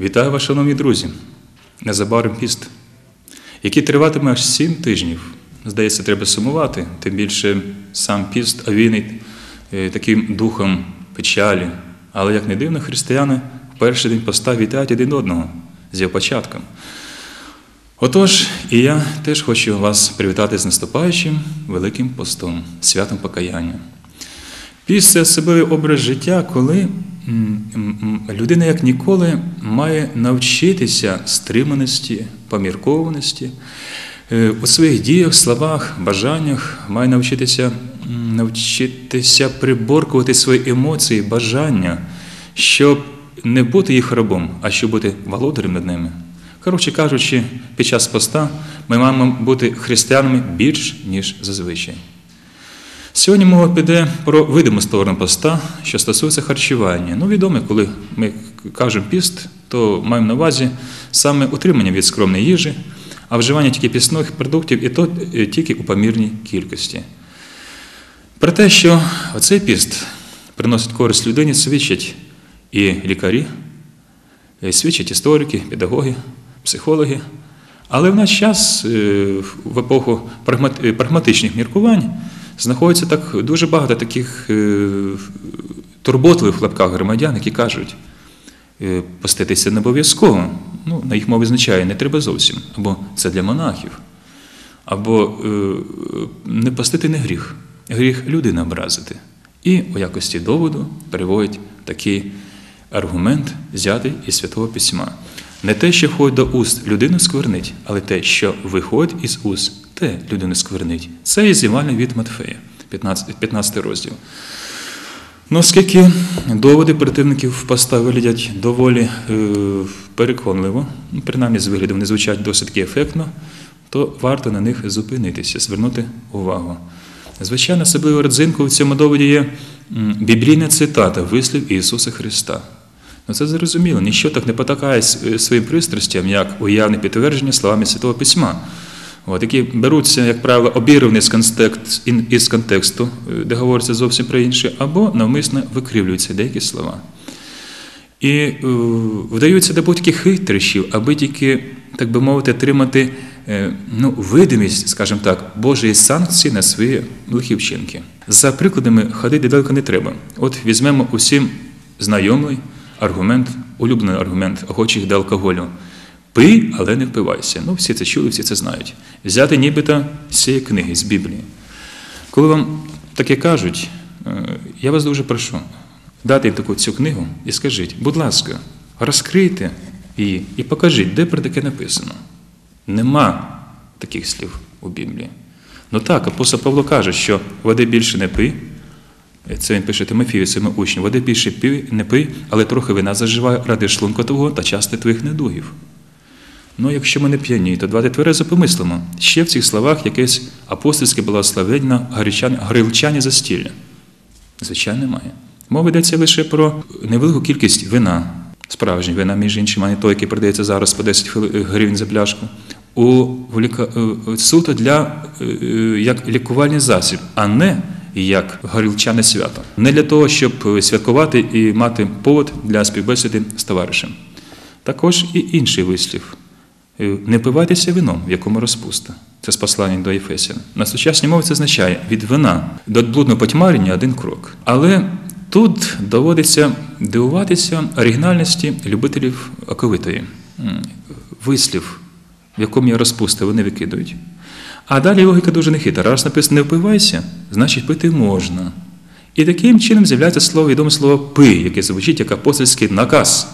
Вітаю вас, шановні друзі! Незабаром піст, який триватиме аж сім тижнів. Здається, треба сумувати, тим більше сам піст овіний е, таким духом печалі. Але як не дивно, християни в перший день поста вітають один одного з його початком. Отож, і я теж хочу вас привітати з наступаючим Великим постом, святом покаяння. Піст це особливий образ життя, коли людина, як ніколи, має навчитися стриманості, поміркованості е, у своїх діях, словах, бажаннях, має навчитися, навчитися приборкувати свої емоції, бажання, щоб не бути їх рабом, а щоб бути володарем над ними. Коротше кажучи, під час поста ми маємо бути християнами більш, ніж зазвичай. Сьогодні мова піде про видиму сторону поста, що стосується харчування. Ну, відомо, коли ми кажемо піст, то маємо на увазі саме утримання від скромної їжі, а вживання тільки пісних продуктів і то е, тільки у помірній кількості. Про те, що оцей піст приносить користь людині, свідчать і лікарі, і свідчать історики, педагоги, психологи. Але в наш час, е, в епоху прагматичних міркувань, знаходиться так дуже багато таких е, турботливих в лапках громадян, які кажуть, е, поститися не обов'язково. Ну, на їх мові означає, не треба зовсім, або це для монахів, або е, не постити не гріх, гріх людини образити. І у якості доводу приводять такий аргумент, взятий із Святого Письма. Не те, що входить до уст, людину сквернить, але те, що виходить із уст, те людину сквернить. Це із Євангелія від Матфея, 15, 15 розділ. Ну, оскільки доводи противників поста виглядять доволі е, переконливо, ну, принаймні з вигляду вони звучать досить таки ефектно, то варто на них зупинитися, звернути увагу. Звичайно, особливою родзинкою в цьому доводі є біблійна цитата вислів Ісуса Христа. Ну, це зрозуміло, ніщо так не потакає с- своїм пристрастям, як уявне підтвердження словами Святого Письма. От, які беруться, як правило, обірвані із контексту, е, де говориться зовсім про інше, або навмисно викривлюються деякі слова. І е, вдаються до будь-яких хитрощів, аби тільки, так би мовити, отримати е, ну, видимість, скажімо так, Божої санкції на свої лихі вчинки. За прикладами ходити далеко не треба. От візьмемо усім знайомий аргумент, улюблений аргумент охочих до алкоголю. Пий, але не впивайся. Ну, всі це чули, всі це знають. Взяти нібито з цієї книги, з Біблії. Коли вам таке кажуть, е, я вас дуже прошу, дати таку цю книгу і скажіть, будь ласка, розкрийте її і покажіть, де про таке написано. Нема таких слів у Біблії. Ну так, апостол Павло каже, що води більше не пий. Це він пише Тимофію, своєму учню. Води більше пий, не пий, але трохи вина заживає ради шлунка твого та части твоїх недугів. Ну, якщо ми не п'яні, то давайте тверезо помислимо. Ще в цих словах якесь апостольське благословення грилчані застілля. Звичайно, немає. Мова йдеться лише про невелику кількість вина, справжнє вина, між іншим, а не той, який продається зараз по 10 гривень за пляшку. У ліка- е, суто для е, е, як лікувальний засіб, а не як горілчане свято. Не для того, щоб святкувати і мати повод для співбесіди з товаришем. Також і інший вислів. Е, Не пивайтеся вином, в якому розпуста. Це з послання до Єфесян. На сучасній мові це означає від вина до блудного потьмарення один крок. Але тут доводиться дивуватися оригінальності любителів оковитої. Вислів, в якому є розпуста, вони викидують. А далі логіка дуже нехитра. Раз написано не впивайся, значить пити можна. І таким чином з'являється слово відоме слово пий, яке звучить як апостольський наказ.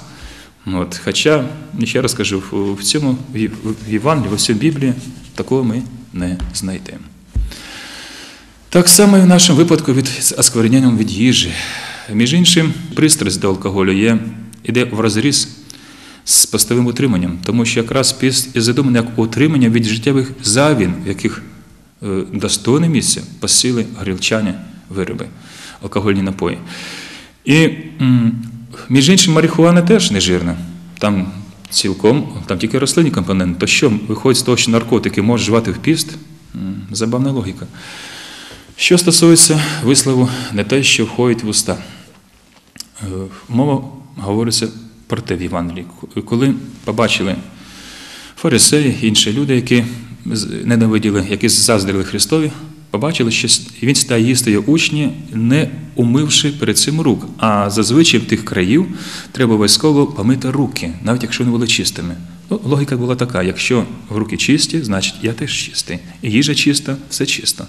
От, хоча, ще раз кажу, в- цьому в Єв- в Євангелії, в всьому Біблії такого ми не знайдемо. Так само і в нашому випадку від оскверненням від їжі. Між іншим, пристрасть до алкоголю є, іде в розріз з постовим утриманням, тому що якраз піст і задуманий як утримання від життєвих завін, в яких е, достойне місце посіли горілчані вироби, алкогольні напої. І між іншим, марихуана теж не жирна. Там цілком, там тільки рослинні компоненти. То що виходить з того, що наркотики можуть вживати в піст? Забавна логіка. Що стосується вислову не те, що входить в уста. Е, Мова говориться про те в Євангелії. Коли побачили фарисеї, інші люди, які ненавиділи, які заздрили Христові, побачили, що він стає їсти його учні, не умивши перед цим рук. А зазвичай в тих країв треба обов'язково помити руки, навіть якщо вони були чистими. Ну, логіка була така: якщо руки чисті, значить я теж чистий. І їжа чиста, все чисто.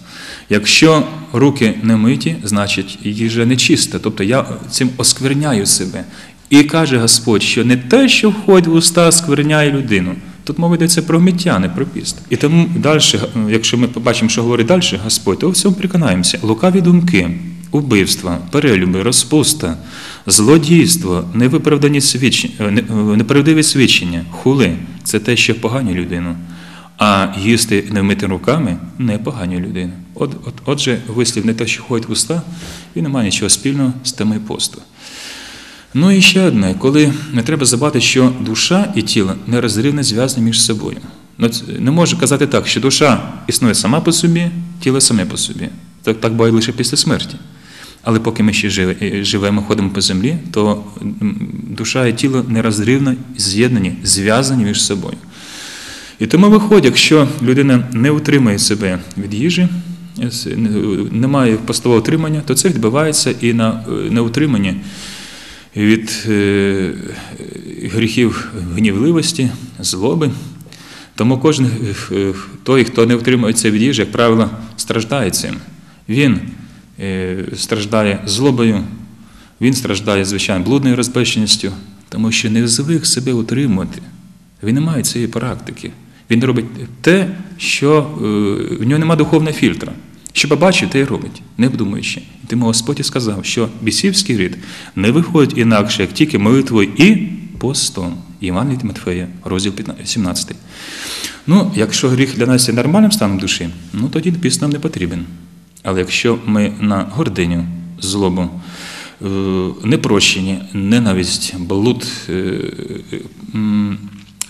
Якщо руки не миті, значить їжа не чиста. Тобто я цим оскверняю себе. І каже Господь, що не те, що входить в уста, скверняє людину. Тут мова йдеться про миття, не про піст. І тому далі, якщо ми побачимо, що говорить далі Господь, то в цьому переконаємося. Лукаві думки, убивства, перелюби, розпуста, злодійство, невиправдані свідчення, е, е, неправдиві свідчення, хули це те, що поганює людину. А їсти не вмити руками не поганює людину. От, от, отже, вислів не те, що ходить в уста, він не має нічого спільного з темою посту. Ну і ще одне, коли не треба забувати, що душа і тіло нерозривно зв'язані між собою. Ну, Не можу казати так, що душа існує сама по собі, тіло саме по собі. Так, так буває лише після смерті. Але поки ми ще е, живемо, ходимо по землі, то душа і тіло нерозривно з'єднані, зв'язані між собою. І тому виходить, якщо людина не утримує себе від їжі, е, не- немає постового утримання, то це відбувається і на е, неутриманні від е, гріхів гнівливості, злоби. Тому кожен е, той, хто не утримується від їжі, як правило, страждає цим. Він е, страждає злобою, він страждає, звичайно, блудною розбещеністю, тому що не звик себе утримувати. Він не має цієї практики. Він робить те, що е, в нього немає духовного фільтра. Що побачив, те й робить, не вдумуючи. І тому Господь сказав, що бісівський рід не виходить інакше, як тільки молитвою і постом. Іван від Матфея, розділ 17. Ну, якщо гріх для нас є нормальним станом душі, ну тоді піст нам не потрібен. Але якщо ми на гординю, злобу, е, непрощення, ненависть, блуд, е, м,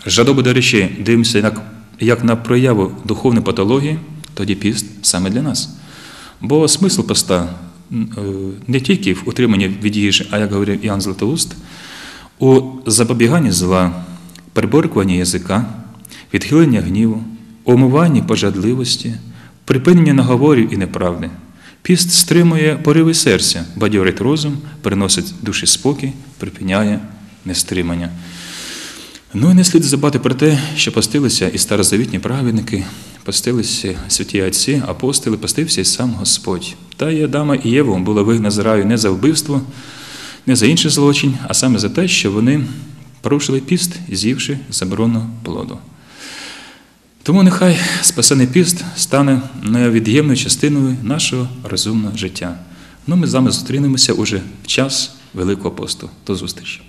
жадобу до речей дивимося як на прояву духовної патології, тоді піст саме для нас. Бо смисл поста е, не тільки в утриманні від їжі, а як говорив Іоанн Златоуст, у запобіганні зла, приборкуванні язика, відхилення гніву, омиванні пожадливості, припинення наговорів і неправди. Піст стримує пориви серця, бадьорить розум, приносить душі спокій, припиняє нестримання. Ну і не слід забувати про те, що постилися і старозавітні праведники, постилися святі отці, апостоли, постився і сам Господь. Та і Адама і Єву було вигнано з раю не за вбивство, не за інший злочин, а саме за те, що вони порушили піст, з'ївши заборонену плоду. Тому нехай спасений піст стане невід'ємною частиною нашого розумного життя. Ну, ми з вами зустрінемося уже в час Великого посту. До зустрічі!